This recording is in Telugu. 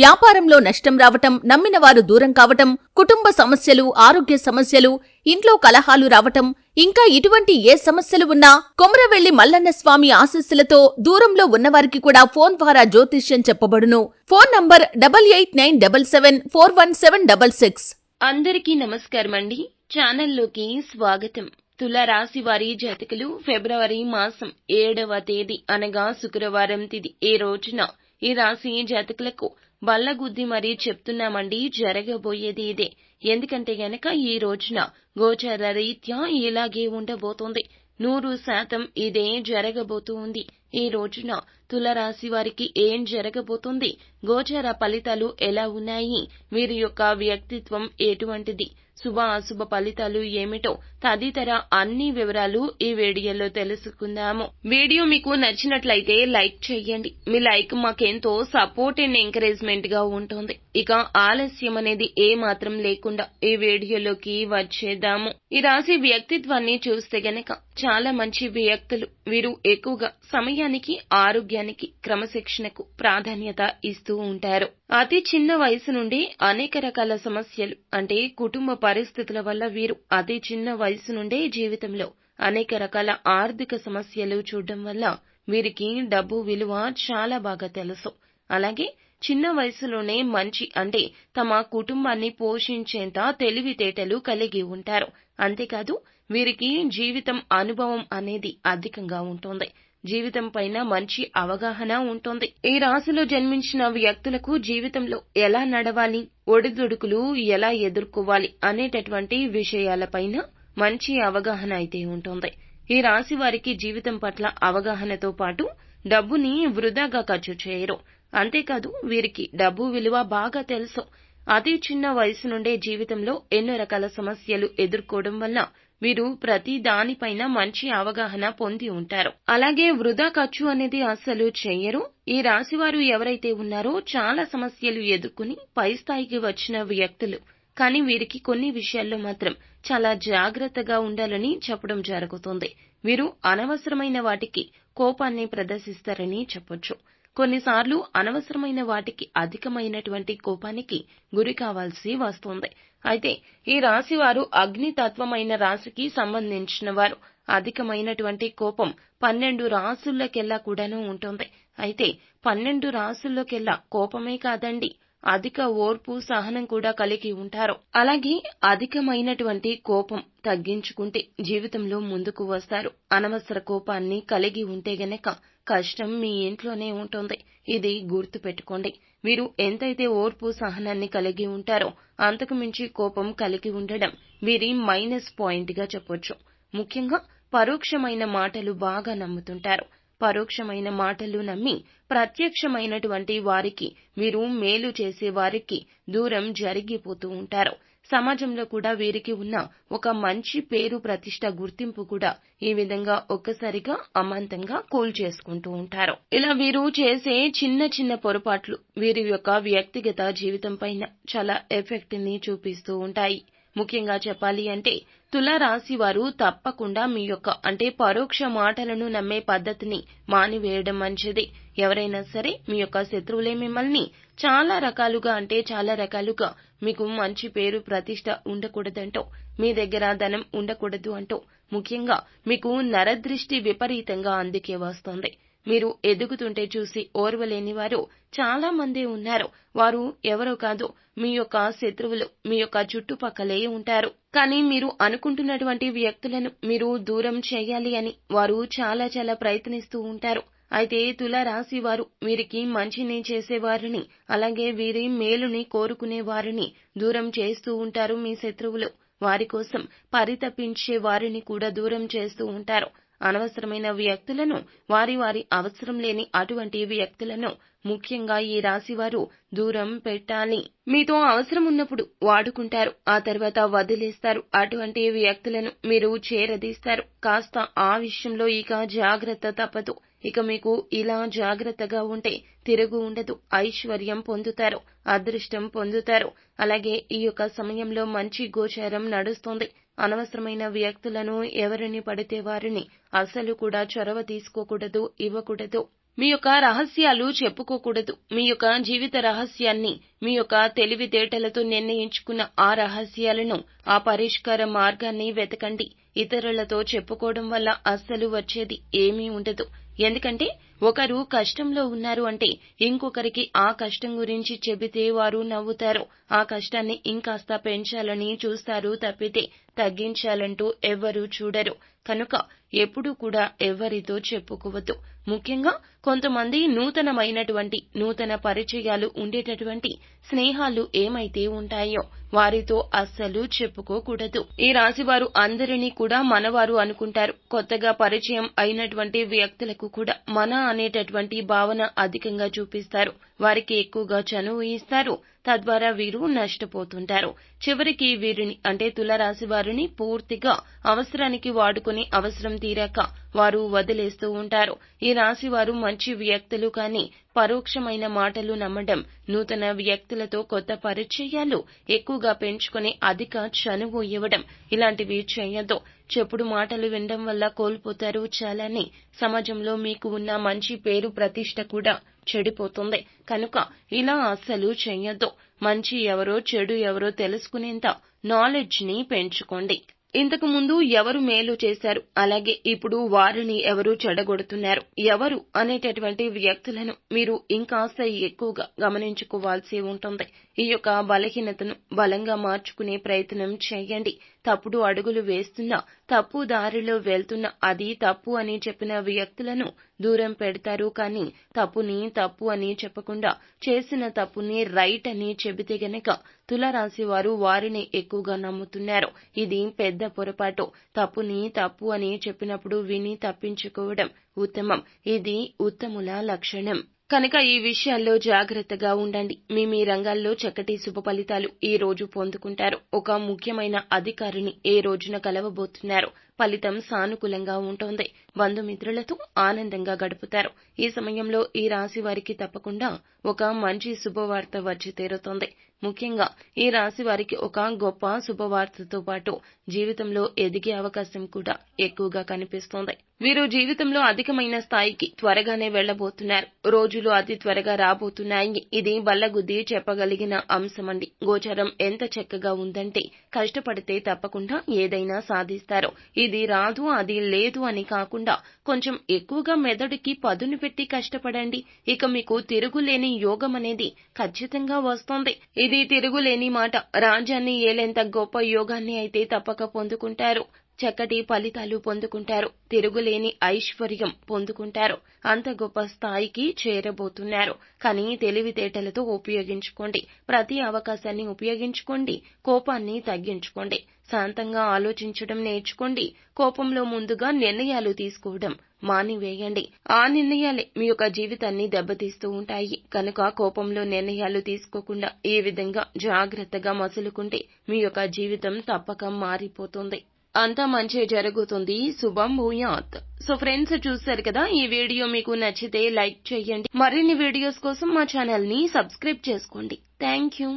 వ్యాపారంలో నష్టం రావటం నమ్మిన వారు దూరం కావటం కుటుంబ సమస్యలు ఆరోగ్య సమస్యలు ఇంట్లో కలహాలు రావటం ఇంకా ఇటువంటి ఏ సమస్యలు ఉన్నా కొమరవెల్లి మల్లన్న స్వామి ఆశస్సులతో దూరంలో ఉన్నవారికి కూడా ఫోన్ ద్వారా జ్యోతిష్యం చెప్పబడును. Phone number double eight nine double seven four one seven double six. అందరికీ నమస్కారం అండి. ఛానల్లోకి స్వాగతం. తులారాశి వారి జాతకులు ఫిబ్రవరి మాసం ఏడవ తేదీ అనగా శుక్రవారం తిది. ఈ రోజున ఈ రాశి జాతకులకు బల్లగుద్ది మరీ చెప్తున్నామండి జరగబోయేది ఇదే. ఎందుకంటే గనక ఈ రోజున గోచర రీత్యా ఇలాగే ఉండబోతోంది. నూరు శాతం ఇదే జరగబోతూ ఉంది. ఈ రోజున తులరాశి వారికి ఏం జరగబోతుంది? గోచర ఫలితాలు ఎలా ఉన్నాయి? వీరి యొక్క వ్యక్తిత్వం ఎటువంటిది? శుభ అశుభ ఫలితాలు ఏమిటో తదితర అన్ని వివరాలు ఈ వీడియోలో తెలుసుకుందాము. వీడియో మీకు నచ్చినట్లయితే లైక్ చేయండి. మీ లైక్ మాకెంతో సపోర్ట్ అండ్ ఎంకరేజ్మెంట్గా ఉంటుంది. ఇక ఆలస్యం అనేది ఏ మాత్రం లేకుండా ఈ వీడియోలోకి వచ్చేద్దాము. ఈ రాశి వ్యక్తిత్వాన్ని చూస్తే గనక చాలా మంచి వ్యక్తులు. వీరు ఎక్కువగా సమయానికి ఆరోగ్యానికి క్రమశిక్షణకు ప్రాధాన్యత ఇస్తూ ఉంటారు. అతి చిన్న వయసు నుండి అనేక రకాల సమస్యలు అంటే కుటుంబ పరిస్థితుల వల్ల వీరు అతి చిన్న వయసు నుండే జీవితంలో అనేక రకాల ఆర్థిక సమస్యలు చూడడం వల్ల వీరికి డబ్బు విలువ చాలా బాగా తెలుసు. అలాగే చిన్న వయసులోనే మంచి అంటే తమ కుటుంబాన్ని పోషించేంత తెలివితేటలు కలిగి ఉంటారు. అంతేకాదు వీరికి జీవితం అనుభవం అనేది అధికంగా ఉంటుంది. జీవితం పైన మంచి అవగాహన ఉంటుంది. ఈ రాశిలో జన్మించిన వ్యక్తులకు జీవితంలో ఎలా నడవాలి ఒడిదుడుకులు ఎలా ఎదుర్కోవాలి అనేటటువంటి విషయాలపైన మంచి అవగాహన అయితే ఉంటుంది. ఈ రాశి వారికి జీవితం పట్ల అవగాహనతో పాటు డబ్బుని వృధాగా ఖర్చు చేయరు. అంతేకాదు వీరికి డబ్బు విలువ బాగా తెలుసు. అతి చిన్న వయసు నుండే జీవితంలో ఎన్నో రకాల సమస్యలు ఎదుర్కోవడం వల్ల వీరు ప్రతి దానిపైన మంచి అవగాహన పొంది ఉంటారు. అలాగే వృధా ఖర్చు అనేది అస్సలు చెయ్యరు. ఈ రాశివారు ఎవరైతే ఉన్నారో చాలా సమస్యలు ఎదుర్కొని పై స్థాయికి వచ్చిన వ్యక్తులు. కానీ వీరికి కొన్ని విషయాల్లో మాత్రం చాలా జాగ్రత్తగా ఉండాలని చెప్పడం జరుగుతుంది. వీరు అనవసరమైన వాటికి కోపాన్ని ప్రదర్శిస్తారని చెప్పొచ్చు. కొన్నిసార్లు అనవసరమైన వాటికి అధికమైనటువంటి కోపానికి గురి కావాల్సి వస్తుంది. అయితే ఈ రాశి వారు అగ్నితత్వమైన రాశికి సంబంధించిన వారు. అధికమైనటువంటి కోపం పన్నెండు రాసుల్లోకెల్లా కూడాను ఉంటుంది. అయితే పన్నెండు రాసుల్లోకెల్లా కోపమే కాదండి అధిక ఓర్పు సహనం కూడా కలిగి ఉంటారు. అలాగే అధికమైనటువంటి కోపం తగ్గించుకుంటే జీవితంలో ముందుకు వస్తారు. అనవసర కోపాన్ని కలిగి ఉంటే గనక కష్టం మీ ఇంట్లోనే ఉంటుంది. ఇది గుర్తు పెట్టుకోండి. మీరు ఎంతైతే ఓర్పు సహనాన్ని కలిగి ఉంటారో అంతకు మించి కోపం కలిగి ఉండడం వీరి మైనస్ పాయింట్గా చెప్పొచ్చు. ముఖ్యంగా పరోక్షమైన మాటలు బాగా నమ్ముతుంటారు. పరోక్షమైన మాటలు నమ్మి ప్రత్యక్షమైనటువంటి వారికి వీరు మేలు చేసే వారికి దూరం జరిగిపోతూ ఉంటారు. సమాజంలో కూడా వీరికి ఉన్న ఒక మంచి పేరు ప్రతిష్ట గుర్తింపు కూడా ఈ విధంగా ఒక్కసారిగా అమాంతంగా కూల్చేసుకుంటూ ఉంటారు. ఇలా వీరు చేసే చిన్న చిన్న పొరపాట్లు వీరి యొక్క వ్యక్తిగత జీవితం పైన చాలా ఎఫెక్ట్ని చూపిస్తూ ఉంటాయి. ముఖ్యంగా చెప్పాలి అంటే తులారాశి వారు తప్పకుండా మీ యొక్క అంటే పరోక్ష మాటలను నమ్మే పద్ధతిని మానివేయడం మంచిది. ఎవరైనా సరే మీ యొక్క శత్రువులే మిమ్మల్ని చాలా రకాలుగా అంటే చాలా రకాలుగా మీకు మంచి పేరు ప్రతిష్ట ఉండకూడదంటో మీ దగ్గర ధనం ఉండకూడదు అంటో ముఖ్యంగా మీకు నరదృష్టి విపరీతంగా అందుకే వస్తోంది. మీరు ఎదుగుతుంటే చూసి ఓర్వలేని వారు చాలా మంది ఉన్నారు. వారు ఎవరో కాదు మీ యొక్క శత్రువులు మీ యొక్క చుట్టుపక్కలే ఉంటారు. కానీ మీరు అనుకుంటున్నటువంటి వ్యక్తులను మీరు దూరం చేయాలి అని వారు చాలా చాలా ప్రయత్నిస్తూ ఉంటారు. అయితే తులారాశి వారు వీరికి మంచిని చేసేవారిని అలాగే వీరి మేలుని కోరుకునే వారిని దూరం చేస్తూ ఉంటారు మీ శత్రువులు. వారి కోసం పరితపించే వారిని కూడా దూరం చేస్తూ ఉంటారు. అనవసరమైన వ్యక్తులను వారి వారి అవసరం లేని అటువంటి వ్యక్తులను ముఖ్యంగా ఈ రాశి వారు దూరం పెట్టాలి. మీతో అవసరం ఉన్నప్పుడు వాడుకుంటారు ఆ తర్వాత వదిలేస్తారు. అటువంటి వ్యక్తులను మీరు చేరదీస్తారు. కాస్త ఆ విషయంలో ఇక జాగ్రత్త తప్పదు. ఇక మీకు ఇలా జాగ్రత్తగా ఉంటే తిరుగు ఉండదు. ఐశ్వర్యం పొందుతారు అదృష్టం పొందుతారు. అలాగే ఈ యొక్క సమయంలో మంచి గోచారం నడుస్తుంది. అనవసరమైన వ్యక్తులను ఎవరిని పడితే వారిని అసలు కూడా చొరవ తీసుకోకూడదు ఇవ్వకూడదు. మీ యొక్క రహస్యాలు చెప్పుకోకూడదు. మీ యొక్క జీవిత రహస్యాన్ని మీ యొక్క తెలివితేటలతో నిర్ణయించుకున్న ఆ రహస్యాలను ఆ పరిష్కార మార్గాన్ని వెతకండి. ఇతరులతో చెప్పుకోవడం వల్ల అస్సలు వచ్చేది ఏమీ ఉండదు. ఎందుకంటే ఒకరు కష్టంలో ఉన్నారు అంటే ఇంకొకరికి ఆ కష్టం గురించి చెబితే వారు నవ్వుతారు. ఆ కష్టాన్ని ఇంకాస్త పెంచాలని చూస్తారు తప్పితే తగ్గించాలంటూ ఎవ్వరూ చూడరు. కనుక ఎప్పుడూ కూడా ఎవరితో చెప్పుకోవద్దు. ముఖ్యంగా కొంతమంది నూతనమైనటువంటి నూతన పరిచయాలు ఉండేటటువంటి స్నేహాలు ఏమైతే ఉంటాయో వారితో అస్సలు చెప్పుకోకూడదు. ఈ రాశివారు అందరినీ కూడా మనవారు అనుకుంటారు. కొత్తగా పరిచయం అయినటువంటి వ్యక్తులకు కూడా మన అనేటటువంటి భావన అధికంగా చూపిస్తారు. వారికి ఎక్కువగా చనువు ఇస్తారు. తద్వారా వీరు నష్టపోతుంటారు. చివరికి వీరిని అంటే తులరాశి వారిని పూర్తిగా అవసరానికి వాడుకుని అవసరం తీరాక వారు వదిలేస్తూ ఉంటారు. ఈ రాశి వారు మంచి వ్యక్తులు కానీ పరోక్షమైన మాటలు నమ్మడం నూతన వ్యక్తులతో కొత్త పరిచయాలు ఎక్కువగా పెంచుకుని అధిక చనువు ఇవ్వడం ఇలాంటివి చేయొద్దు. చెప్పుడు మాటలు వినడం వల్ల కోల్పోతారు చాలని. సమాజంలో మీకు ఉన్న మంచి పేరు ప్రతిష్ట కూడా చెడిపోతుంది. కనుక ఇలా అస్సలు చెయ్యొద్దు. మంచి ఎవరో చెడు ఎవరో తెలుసుకునేంత నాలెడ్జ్ని పెంచుకోండి. ఇంతకు ముందు ఎవరు మేలు చేశారు? అలాగే ఇప్పుడు వారిని ఎవరు చెడగొడుతున్నారు? ఎవరు అనేటటువంటి వ్యక్తులను మీరు ఇంకాస్త ఎక్కువగా గమనించుకోవాల్సి ఉంటుంది. ఈ యొక్క బలహీనతను బలంగా మార్చుకునే ప్రయత్నం చేయండి. తప్పుడు అడుగులు వేస్తున్న తప్పు దారిలో వెళ్తున్న అది తప్పు అని చెప్పిన వ్యక్తులను దూరం పెడతారు. కానీ తప్పుని తప్పు అని చెప్పకుండా చేసిన తప్పుని రైట్ అని చెబితే గనక తులరాశి వారు వారిని ఎక్కువగా నమ్ముతున్నారు. ఇది పెద్ద పొరపాటు. తప్పుని తప్పు అని చెప్పినప్పుడు విని తప్పించుకోవడం ఉత్తమం. ఇది ఉత్తముల లక్షణం. కనుక ఈ విషయాల్లో జాగ్రత్తగా ఉండండి. మీ మీ రంగాల్లో చక్కటి శుభ ఫలితాలు ఈ రోజు పొందుకుంటారు. ఒక ముఖ్యమైన అధికారిని ఏ రోజున కలవబోతున్నారు? ఫలితం సానుకూలంగా ఉంటుంది. బంధుమిత్రులతో ఆనందంగా గడుపుతారు. ఈ సమయంలో ఈ రాశి వారికి తప్పకుండా ఒక మంచి శుభవార్త వచ్చి తీరుతుంది. ముఖ్యంగా ఈ రాశి వారికి ఒక గొప్ప శుభవార్తతో పాటు జీవితంలో ఎదిగే అవకాశం కూడా ఎక్కువగా కనిపిస్తోంది. వీరు జీవితంలో అధికమైన స్థాయికి త్వరగానే వెళ్ళబోతున్నారు రోజులు అతి త్వరగా రాబోతున్నాయి. ఇది బల్లగుద్ది చెప్పగలిగిన అంశమండి. గోచరం ఎంత చక్కగా ఉందంటే కష్టపడితే తప్పకుండా ఏదైనా సాధిస్తారు. ఇది రాదు అది లేదు అని కాకుండా కొంచెం ఎక్కువగా మెదడుకి పదును పెట్టి కష్టపడండి. ఇక మీకు తిరుగులేని యోగం అనేది ఖచ్చితంగా వస్తోంది. ఇది తిరుగులేని మాట. రాజ్యాన్ని ఏలేంత గొప్ప యోగాన్ని అయితే తప్పక పొందుకుంటారు. చక్కటి ఫలితాలు పొందుకుంటారు. తిరుగులేని ఐశ్వర్యం పొందుకుంటారు. అంత గొప్ప స్థాయికి చేరబోతున్నారు. కానీ తెలివితేటలతో ఉపయోగించుకోండి. ప్రతి అవకాశాన్ని ఉపయోగించుకోండి. కోపాన్ని తగ్గించుకోండి. శాంతంగా ఆలోచించడం నేర్చుకోండి. కోపంలో ముందుగా నిర్ణయాలు తీసుకోవడం మానివేయండి. ఆ నిర్ణయాలే మీ యొక్క జీవితాన్ని దెబ్బతీస్తూ ఉంటాయి. కనుక కోపంలో నిర్ణయాలు తీసుకోకుండా ఈ విధంగా జాగ్రత్తగా మసులుకుంటే మీ యొక్క జీవితం తప్పక మారిపోతుంది. అంతా మంచి జరుగుతుంది. శుభం భూయాత్. సో ఫ్రెండ్స్ చూశారు కదా? ఈ వీడియో మీకు నచ్చితే లైక్ చేయండి. మరిన్ని వీడియోస్ కోసం మా ఛానల్ని సబ్స్క్రైబ్ చేసుకోండి. Thank you.